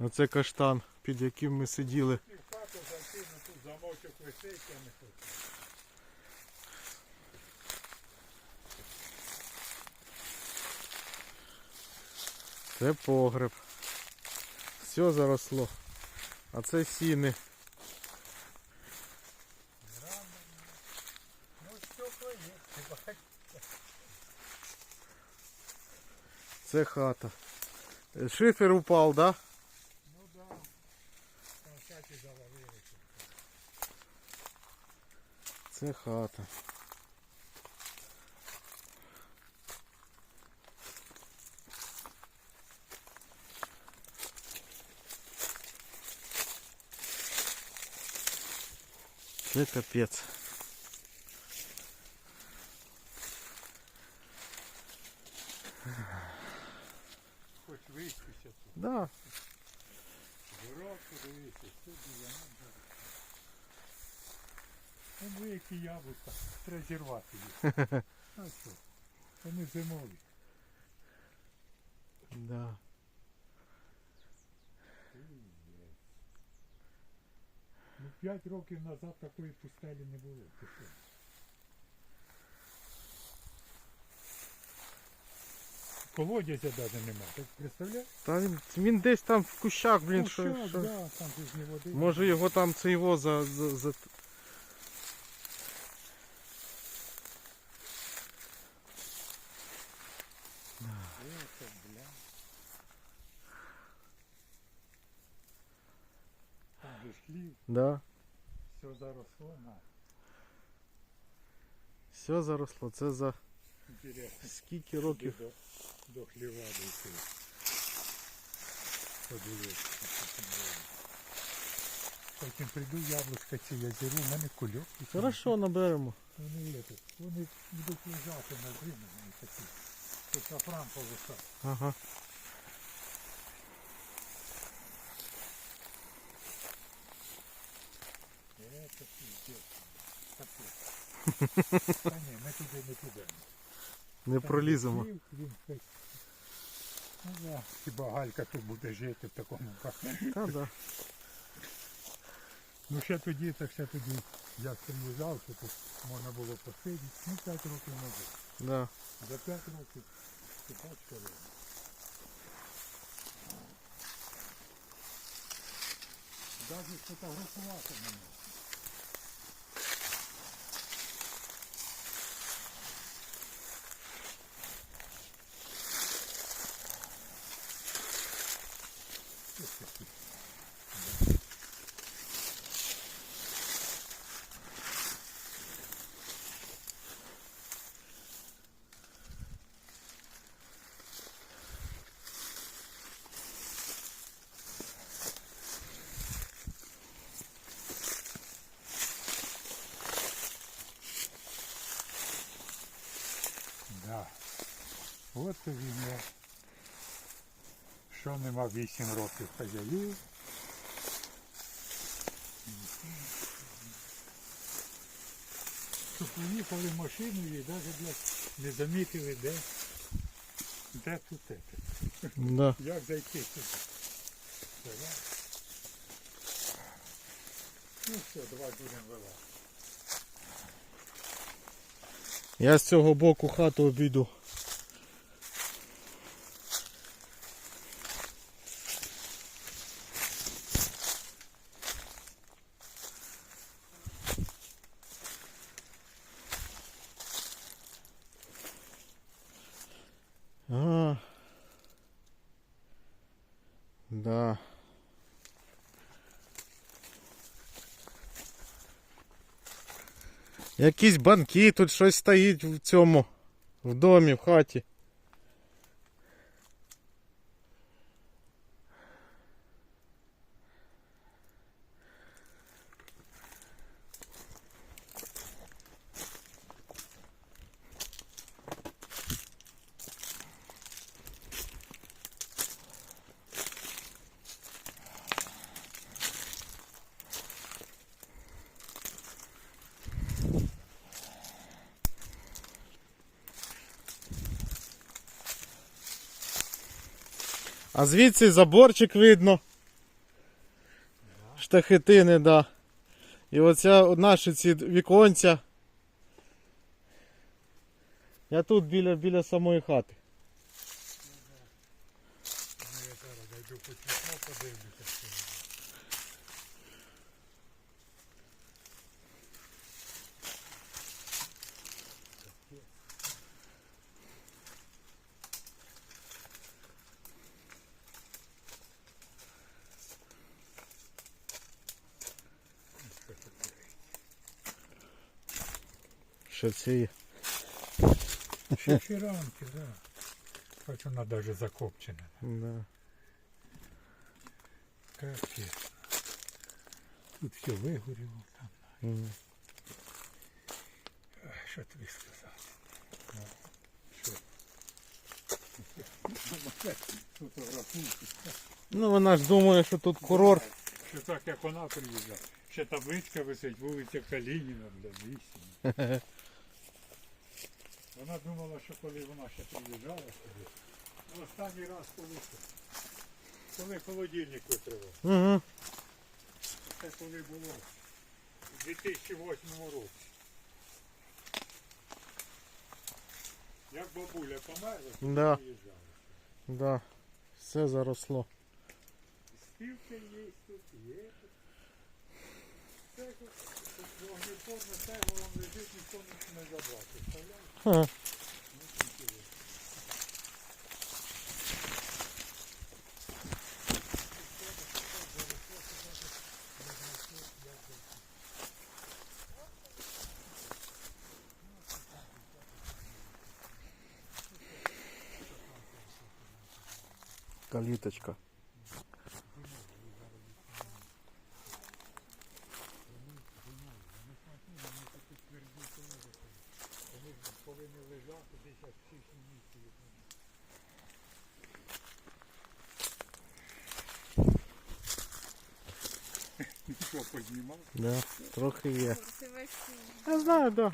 Оце каштан, під яким ми сиділи. І хату зайти, тут замочок висить, я не хочу. Це погреб. Все заросло. А це сіни. Це хата. Шифер упав, да? Це хата. Це капець. Хоч тут. Да. Город подивися, тут діяна. Ну які яблука, треба зірвати їх. А що? Вони зимові. Да. Ну, п'ять років назад такої пустелі не було. Ти що? Колодязя навіть нема. Так представляєш? Та він, він десь там в кущах, блін, що, щас, що... Да, там ж води. Може його там це його за, за, за... Там же ж хлів, Да. все заросло, на. Все заросло. Це за Інтересно. скільки років? До, до хліва дійти. Подивись. Потім прийду яблучка ці я зіру, в мене кульок. і Хорошо, наберемо. Вони, є тут. вони будуть лежати на зиму, вони такі. Тут шафран повисав. Ага. Це піздець. Капець. Та ні, ми туди не підемо. Не проліземо. Ну хіба Галька тут буде жити в такому кафе. Та да. Ну ще тоді, так ще тоді, як приїжджав, що тут можна було посидіти. Ну 5 років назад. Да. За 5 років типачка робить. Навіть фотографувати мене. Да. От тобі не. Що нема 8 років хазяїв. Щоб поїхали машиною і навіть не замітили, де, де тут це. Да. Як зайти сюди? Давай. Ну все, давай будемо вилазити. Я з цього боку хату обійду. А. Да. Якісь банки, тут щось стоїть в цьому, в домі, в хаті. А звідси заборчик видно. штахетини, да. І оця наші ці віконця. Я тут біля, біля самої хати. Ну, я зараз зайду по вікно, це є? Ще фіранки, да. Хоч вона навіть закопчена. Да. Капець. Тут все вигоріло там. М. Що тобі сказати? Ну, що? Ну вона ж думає, що тут курорт. Що так, як вона приїжджала. Ще табличка висить, вулиця Калініна, бля, вісім. Вона думала, що коли вона ще приїжджала сюди, ну останній раз коли, коли холодильник витривав. Угу. Це коли було у 2008 році. Як бабуля померла, то Да. приїжджала. Да. Все заросло. Співки є тут, є тут. Це вогнеформне цегло вам лежить, ніхто не забрав. Представляєте? Ха. повинні лежати десь аж 6 місяців. Що, познімав? Да. Трохи є. Це весь Я знаю, да.